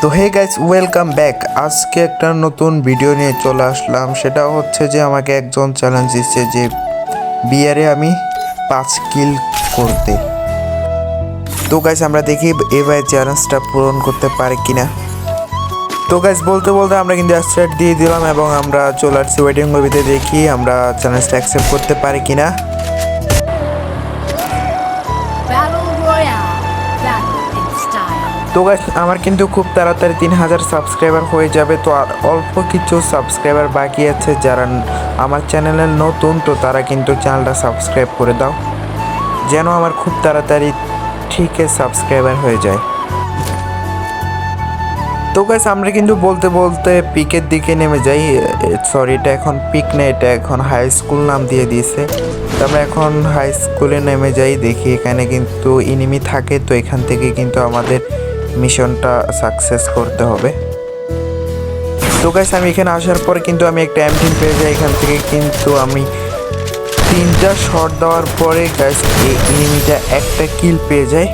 তো hey guys welcome back আজকে একটা নতুন ভিডিও নিয়ে চলে আসলাম। সেটা হচ্ছে যে আমাকে একজন চ্যালেঞ্জ দিচ্ছে যে বিয়ারে আমি পাঁচ কিল করতে। তো গাইস আমরা দেখি এবার চ্যালেঞ্জটা পূরণ করতে পারে কিনা। তো গাইস বলতে বলতে আমরা কিন্তু স্টার্ট দিয়ে দিলাম এবং আমরা চলে আসছি ওয়েটিং মুভিতে দেখি আমরা চ্যালেঞ্জটা অ্যাকসেপ্ট করতে পারি কিনা। তো গাইস আমার কিন্তু খুব তাড়াতাড়ি তিন হাজার সাবস্ক্রাইবার হয়ে যাবে, তো আর অল্প কিছু সাবস্ক্রাইবার বাকি আছে যারা আমার চ্যানেলের নতুন, তো তারা কিন্তু চ্যানেলটা সাবস্ক্রাইব করে দাও, যেন আমার খুব তাড়াতাড়ি ঠিকই সাবস্ক্রাইবার হয়ে যায়। তো গাইস আমরা কিন্তু বলতে বলতে পিকের দিকে নেমে যাই সরি এটা এখন পিক না, এটা এখন হাই স্কুল নাম দিয়ে দিয়েছে, তো আমরা এখন হাই স্কুলে নেমে যাই, দেখি এখানে কিন্তু ইনিমি থাকে, তো এখান থেকে কিন্তু আমাদের মিশনটা সাকসেস করতে হবে। তো গাইস আমি এখানে আসার পরে কিন্তু আমি একটা এমটিন পেয়ে যাই এখান থেকে, কিন্তু আমি তিনটা শট দেওয়ার পরে গাইস এই ইনিমিটা একটা কিল পেয়ে যায়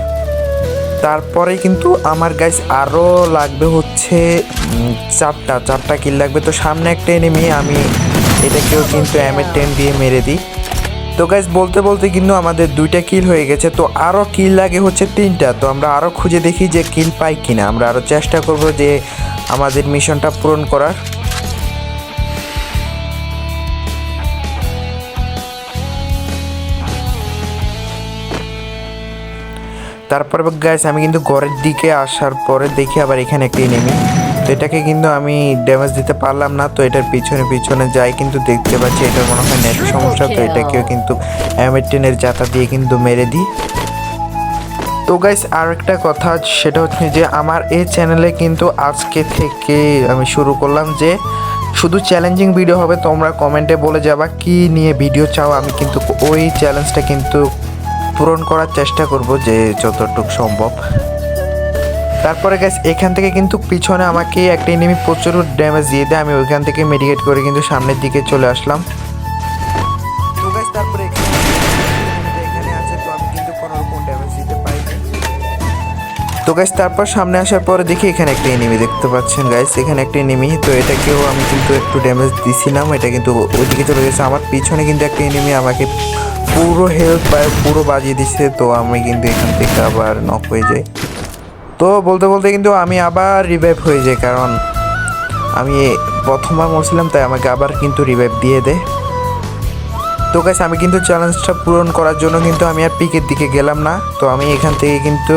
তারপরে কিন্তু আমার গাইস আরও লাগবে হচ্ছে চারটা চারটা কিল লাগবে। তো সামনে একটা এনিমি আমি এটাকেও কিন্তু এমের টেন দিয়ে মেরে দিই। তো গাইস বলতে বলতে কিন্তু আমাদের দুইটা কিল হয়ে গেছে, তো আরও কিল লাগে হচ্ছে তিনটা, তো আমরা আরও খুঁজে দেখি যে কিল পাই কিনা। আমরা আরও চেষ্টা করব যে আমাদের মিশনটা পূরণ করার। তারপর গাইস আমি কিন্তু ঘরের দিকে আসার পরে দেখি আবার এখানে একটি নেমি এটাকে কিন্তু আমি ড্যামেজ দিতে পারলাম না, তো এটার পিছনে পিছনে যাই কিন্তু দেখতে পাচ্ছি এটার মনে হয় নেট সমস্যা, তো এটাকেও কিন্তু অ্যামেটেনের জাতা দিয়ে কিন্তু মেরে দিই। তো গাইস আর একটা কথা সেটা হচ্ছে যে আমার এই চ্যানেলে কিন্তু আজকে থেকে আমি শুরু করলাম যে শুধু চ্যালেঞ্জিং ভিডিও হবে, তোমরা কমেন্টে বলে যাবা কি নিয়ে ভিডিও চাও, আমি কিন্তু ওই চ্যালেঞ্জটা কিন্তু পূরণ করার চেষ্টা করব যে যতটুকু সম্ভব। তারপরে গ্যাস এখান থেকে কিন্তু পিছনে আমাকে একটা এনিমি প্রচুর ড্যামেজ দিয়ে দেয়। আমি ওইখান থেকে মেডিকেট করে কিন্তু সামনের দিকে চলে আসলাম। তো guys, তারপরে তো তারপর সামনে আসার পরে দেখি এখানে একটা এনিমি দেখতে পাচ্ছেন গাইস এখানে একটা এনিমি তো এটাকেও আমি কিন্তু একটু ড্যামেজ দিছিলাম। এটা কিন্তু ওইদিকে চলে গেছে। আমার পিছনে কিন্তু একটা এনিমি আমাকে পুরো হেলথ পুরো বাজিয়ে দিচ্ছে তো আমি কিন্তু এখান থেকে আবার নক হয়ে যাই। তো বলতে বলতে কিন্তু আমি আবার রিভাইভ হয়ে যাই, কারণ আমি প্রথমবার মরছিলাম, তাই আমাকে আবার কিন্তু রিভাইভ দিয়ে দেয় তো গাইস আমি কিন্তু চ্যালেঞ্জটা পূরণ করার জন্য কিন্তু আমি আর পিকের দিকে গেলাম না। তো আমি এখান থেকে কিন্তু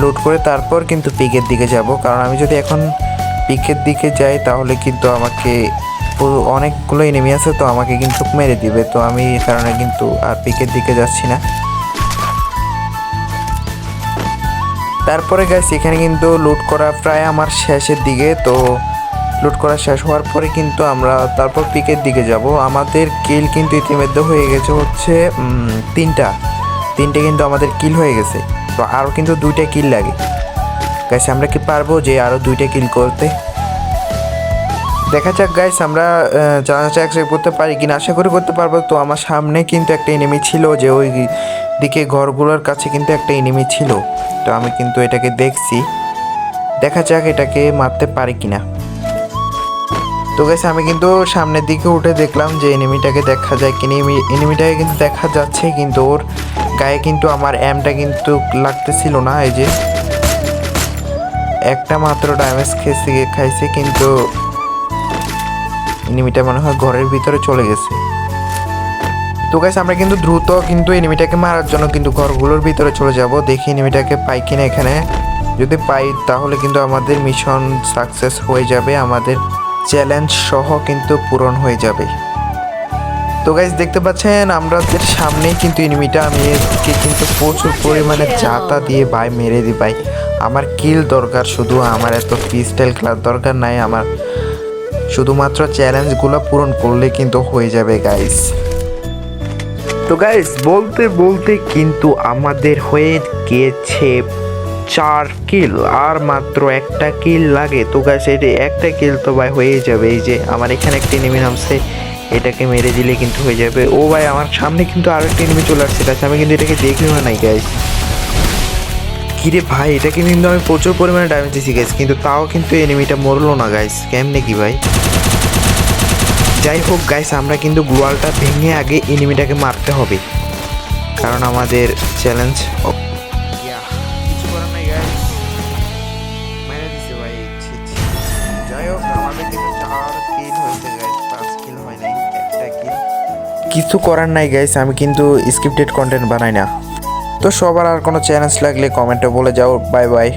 লুট করে তারপর কিন্তু পিকের দিকে যাব। কারণ আমি যদি এখন পিকের দিকে যাই, তাহলে কিন্তু আমাকে অনেকগুলো এনিমি আছে, তো আমাকে কিন্তু মেরে দিবে। তো আমি এই কারণে কিন্তু আর পিকের দিকে যাচ্ছি না। তারপরে গাইস এখানে কিন্তু লুট করা প্রায় আমার শেষের দিকে, তো লুট করা শেষ হওয়ার পরে কিন্তু আমরা তারপর পিকের দিকে যাব। আমাদের কিল কিন্তু ইতিমধ্যে হয়ে গেছে হচ্ছে তিনটা। তিনটে কিন্তু আমাদের কিল হয়ে গেছে। তো আরও কিন্তু দুইটা কিল লাগে। গাইস আমরা কি পারব যে আরও দুইটা কিল করতে? দেখা যাক গাইস আমরা জানাটা অ্যাকসেপ্ট করতে পারি কিনা। আশা করি করতে পারব। তো আমার সামনে কিন্তু একটা এনিমি ছিল যে ওই দিকে ঘরগুলোর কাছে কিন্তু একটা এনিমি ছিল। তো আমি কিন্তু এটাকে দেখছি। দেখা যাক এটাকে মারতে পারি কিনা। তো গেছে আমি কিন্তু সামনের দিকে উঠে দেখলাম যে এনিমিটাকে দেখা যায় কিনা। এনিমিটাকে কিন্তু দেখা যাচ্ছে, কিন্তু ওর গায়ে কিন্তু আমার অ্যামটা কিন্তু লাগতেছিল না। এই যে একটা মাত্র ড্যামেজ খেয়েছে খাইছে কিন্তু এনিমিটা মনে হয় ঘরের ভিতরে চলে গেছে। তো গাইস আমরা কিন্তু দ্রুত কিন্তু এনিমিটাকে মারার জন্য কিন্তু ঘরগুলোর ভিতরে চলে যাব। দেখি এনিমিটাকে পাই কিনা এখানে। যদি পাই, তাহলে কিন্তু আমাদের মিশন সাকসেস হয়ে যাবে। আমাদের চ্যালেঞ্জ সহ কিন্তু পূরণ হয়ে যাবে। তো গাইস দেখতে পাচ্ছেন, আমাদের সামনেই কিন্তু এনিমিটা, আমি একে কিন্তু প্রচুর পরিমাণে জাতা দিয়ে ভাই মেরে দিই ভাই। আমার কিল দরকার, শুধু আমার এত পিস্টাইল খেলার দরকার নাই, আমার শুধুমাত্র চ্যালেঞ্জগুলো পূরণ করলে কিন্তু হয়ে যাবে গাইস তো গাইস বলতে বলতে কিন্তু আমাদের হয়ে গেছে চার কিল আর মাত্র একটা কিল লাগে। তো গাইস এটা একটা কিল তো ভাই হয়ে যাবে, এই যে আমার এখানে একটা নেমে নামছে, এটাকে মেরে দিলে কিন্তু হয়ে যাবে। ও ভাই, আমার সামনে কিন্তু আরও একটা নেমে চলে আসছে গাছ আমি কিন্তু এটাকে দেখিও নাই গাইস কিরে ভাই এটাকে কিন্তু আমি প্রচুর পরিমাণে ড্যামেজ দিয়েছি গাইস কিন্তু তাও কিন্তু এনিমিটা মরলো না গাইস কেমনে কি ভাই? যাই হোক গাইস আমরা কিন্তু গোয়ালটা ভেঙে আগে এনিমিটাকে মারতে হবে। কারণ আমাদের চ্যালেঞ্জ কিছু করার নাই গাইস দিছে ভাই। যাই হোক কিছু করার নাই গাইস আমি কিন্তু স্ক্রিপ্টেড কন্টেন্ট বানাই না। তো সবার আর কোনো চ্যালেঞ্জ লাগলে কমেন্টে বলে যাও বাই বাই